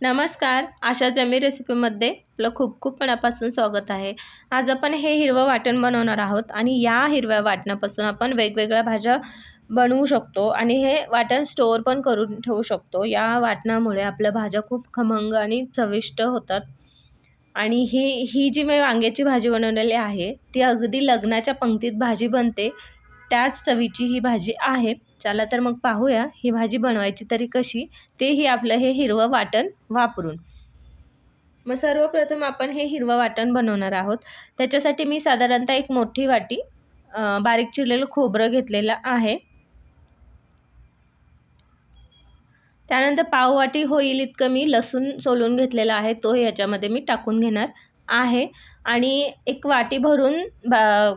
नमस्कार. आशा जमी रेसिपीमध्ये आपलं खूप खूप मनापासून स्वागत आहे. आज आपण हे हिरवं वाटण बनवणार आहोत आणि या हिरव्या वाटणापासून आपण वेगवेगळ्या भाज्या बनवू शकतो आणि हे वाटण स्टोअर पण करून ठेवू शकतो. या वाटणामुळे आपल्या भाज्या खूप खमंग आणि चविष्ट होतात. आणि ही ही जी मी वांग्याची भाजी बनवलेली आहे ती अगदी लग्नाच्या पंक्तीत भाजी बनते. त्याच चवीची ही भाजी आहे. चला तर मग पाहूया ही भाजी बनवायची तरी कशी? तेही आपलं हे हिरवं वाटण वापरून. मग सर्वप्रथम आपण हे हिरवं वाटण बनवणार आहोत. त्याच्यासाठी मी साधारणतः एक मोठी वाटी बारीक चिरलेलं खोबरं घेतलेलं आहे. त्यानंतर पाववाटी होईल इतकं मी लसूण सोलून घेतलेला आहे. तो याच्यामध्ये मी टाकून घेणार आहे. आणि एक वाटी भरून बा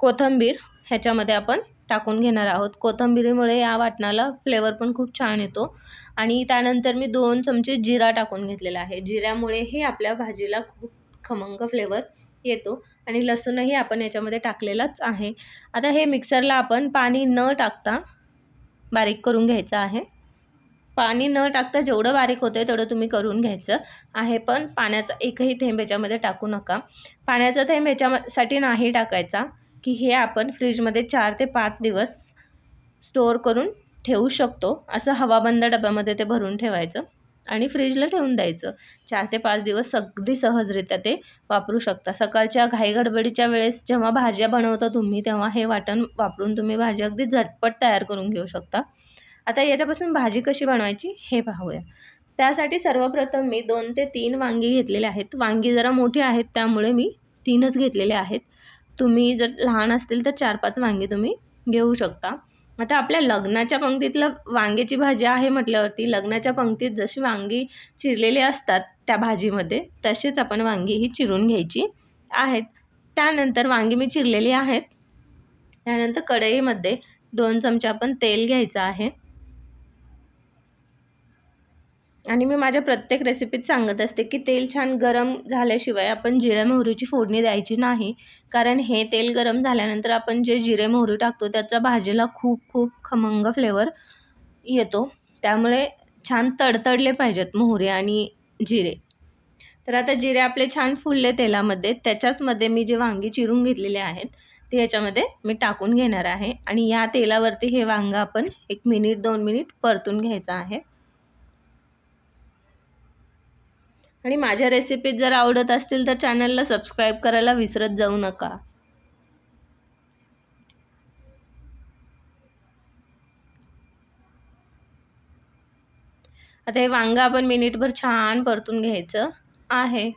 कोथंबीर ह्याच्यामध्ये आपण टाकून घेणार आहोत. कोथंबिरीमुळे या वाटणाला फ्लेवर पण खूप छान येतो. आणि त्यानंतर मी दोन चमचे जिरा टाकून घेतलेला आहे. जिऱ्यामुळेही आपल्या भाजीला खूप खमंग फ्लेवर येतो. आणि लसूणही आपण याच्यामध्ये टाकलेलाच आहे. आता हे मिक्सरला आपण पाणी न टाकता बारीक करून घ्यायचं आहे. पाणी न टाकता जेवढं बारीक होतं तेवढं तुम्ही करून घ्यायचं आहे. पण पाण्याचा एकही थेंब याच्यामध्ये टाकू नका. पाण्याचा थेंब ह्याच्यासाठी नाही टाकायचा. की हे आपण फ्रीजमध्ये चार ते पाच दिवस स्टोअर करून ठेवू शकतो. असं हवाबंद डब्यामध्ये ते भरून ठेवायचं आणि फ्रीजला ठेवून द्यायचं. चार ते पाच दिवस अगदी सहजरित्या ते वापरू शकता. सकाळच्या घाईगडबडीच्या वेळेस जेव्हा भाज्या बनवता तुम्ही तेव्हा हे वाटण वापरून तुम्ही भाजी अगदी झटपट तयार करून घेऊ शकता. आता याच्यापासून भाजी कशी बनवायची हे पाहूया. त्यासाठी सर्वप्रथम मी दोन ते तीन वांगी घेतलेले आहेत. वांगी जरा मोठी आहेत त्यामुळे मी तीनच घेतलेले आहेत. तुम्ही जर लहान असतील तर चार पाच वांगे तुम्ही घेऊ शकता. आता आपल्या लग्नाच्या पंक्तीतलं वांग्याची भाजी आहे म्हटल्यावरती लग्नाच्या पंक्तीत जशी वांगी चिरलेली असतात त्या भाजीमध्ये तशीच आपण वांगी ही चिरून घ्यायची आहेत. त्यानंतर वांगी मी चिरलेली आहेत. त्यानंतर कढईमध्ये दोन चमचे आपण तेल घ्यायचं आहे. आणि मी माझ्या प्रत्येक रेसिपीत सांगत असते की तेल छान गरम झाल्याशिवाय आपण जिऱ्या मोहरीची फोडणी द्यायची नाही. कारण हे तेल गरम झाल्यानंतर आपण जे जिरे मोहरी टाकतो त्याचा भाजीला खूप खूप खमंग फ्लेवर येतो. त्यामुळे छान तडतडले पाहिजेत मोहरी आणि जिरे. तर आता जिरे आपले छान फुलले तेलामध्ये. त्याच्याचमध्ये मी जे वांगी चिरून घेतलेले आहेत ते याच्यामध्ये मी टाकून घेणार आहे. आणि या तेलावरती हे वांगं आपण एक मिनिट दोन मिनिट परतून घ्यायचं आहे. आणि माझ्या रेसिपीज जर आवडत असतील तर चॅनलला सबस्क्राईब करायला विसरत जाऊ नका. आता हे वांगा आपण मिनिटभर छान परतून घ्यायचं आहे.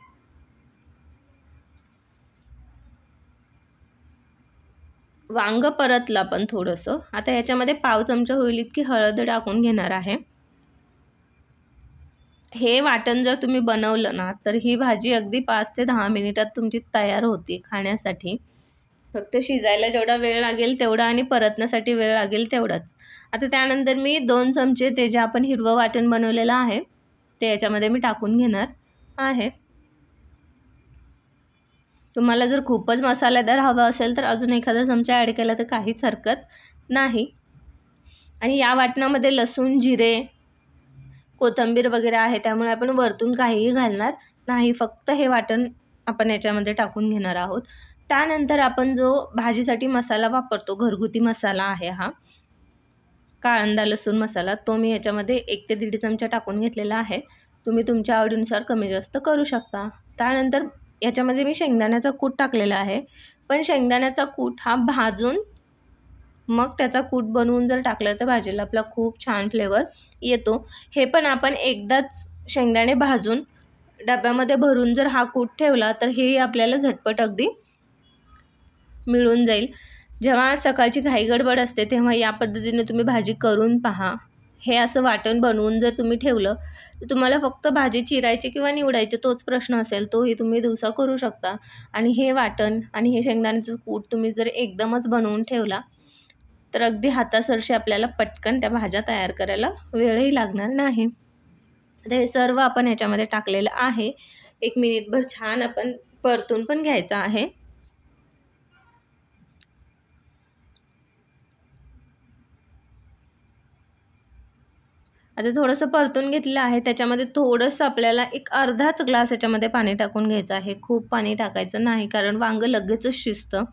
वांग परतलं आपण थोडंसं. आता ह्याच्यामध्ये पाव चमचा होईल इतकी हळद टाकून घेणार आहे. हे वाटण जर तुम्ही बनवलं ना तर ही भाजी अगदी पाच ते दहा मिनिटात तुमची तयार होती खाण्यासाठी. फक्त शिजायला जेवढा वेळ लागेल तेवढा आणि परतण्यासाठी वेळ लागेल तेवढाच. आता त्यानंतर मी दोन चमचे ते जे आपण हिरवं वाटण बनवलेलं आहे ते याच्यामध्ये मी टाकून घेणार आहे. तुम्हाला जर खूपच मसालेदार हवं असेल तर अजून एखादा चमचा ॲड केला तर काहीच हरकत नाही. आणि या वाटणामध्ये लसूण जिरे कोथिंबीर वगैरे आहे त्यामुळे आपण वरतून काहीही घालणार नाही. फक्त हे वाटण आपण याच्यामध्ये टाकून घेणार आहोत. त्यानंतर आपण जो भाजीसाठी मसाला वापरतो घरगुती मसाला आहे हा काळंदा लसूण मसाला तो मी याच्यामध्ये एक ते दीड चमचा टाकून घेतलेला आहे. तुम्ही तुमच्या आवडीनुसार कमी जास्त करू शकता. त्यानंतर याच्यामध्ये मी शेंगदाण्याचा कूट टाकलेला आहे. पण शेंगदाण्याचा कूट हा भाजून मग त्याचा कूट बनवून जर टाकलं तर भाजीला आपला खूप छान फ्लेवर येतो. हे पण आपण एकदाच शेंगदाणे भाजून डब्यामध्ये भरून जर हा कूट ठेवला तर हे आपल्याला झटपट अगदी मिळून जाईल. जेव्हा सकाळची घाई गडबड असते तेव्हा या पद्धतीने तुम्ही भाजी करून पहा. हे असं वाटण बनवून जर तुम्ही ठेवलं तर तुम्हाला फक्त भाजी चिरायची किंवा निवडायची तोच प्रश्न असेल. तोही तुम्ही दिवसा करू शकता. आणि हे वाटण आणि हे शेंगदाण्याचं कूट तुम्ही जर एकदमच बनवून ठेवला तर अगदी हातासरशी आपल्याला पटकन त्या भाज्या तयार करायला वेळही लागणार नाही. आता हे सर्व आपण ह्याच्यामध्ये टाकलेलं आहे. एक मिनिटभर छान आपण परतून पण घ्यायचं आहे. आता थोडंसं परतून घेतलेलं आहे. त्याच्यामध्ये थोडंसं आपल्याला एक अर्धाच ग्लास याच्यामध्ये पाणी टाकून घ्यायचं आहे. खूप पाणी टाकायचं नाही कारण वांगं लगेचच शिजतं.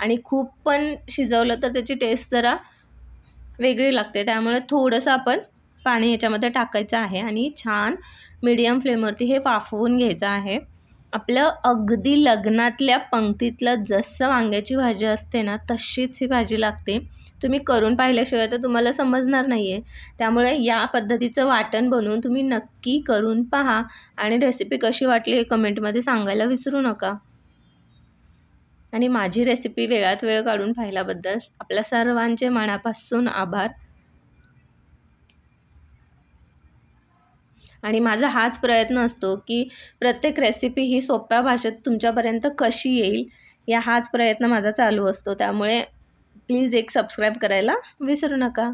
आणि खूप पण शिजवलं तर त्याची टेस्ट जरा वेगळी लागते. त्यामुळे थोडंसं आपण पाणी याच्यामध्ये टाकायचं आहे आणि छान मीडियम फ्लेमवरती हे वाफवून घ्यायचं आहे. आपलं अगदी लग्नातल्या पंक्तीतलं जसं वांग्याची भाजी असते ना तशीच ही भाजी लागते. तुम्ही करून पाहिल्याशिवाय तर तुम्हाला समजणार नाही आहे त्यामुळे या पद्धतीचं वाटण बनवून तुम्ही नक्की करून पहा आणि रेसिपी कशी वाटली हे कमेंटमध्ये सांगायला विसरू नका. आणि माझी रेसिपी वेळात वेळ काढून पाहिल्याबद्दल आपल्या सर्वांचे मनापासून आभार. आणि माझा हाच प्रयत्न असतो की प्रत्येक रेसिपी ही सोप्या भाषेत तुमच्यापर्यंत कशी येईल या हाच प्रयत्न माझा चालू असतो. त्यामुळे प्लीज एक सबस्क्राईब करायला विसरू नका.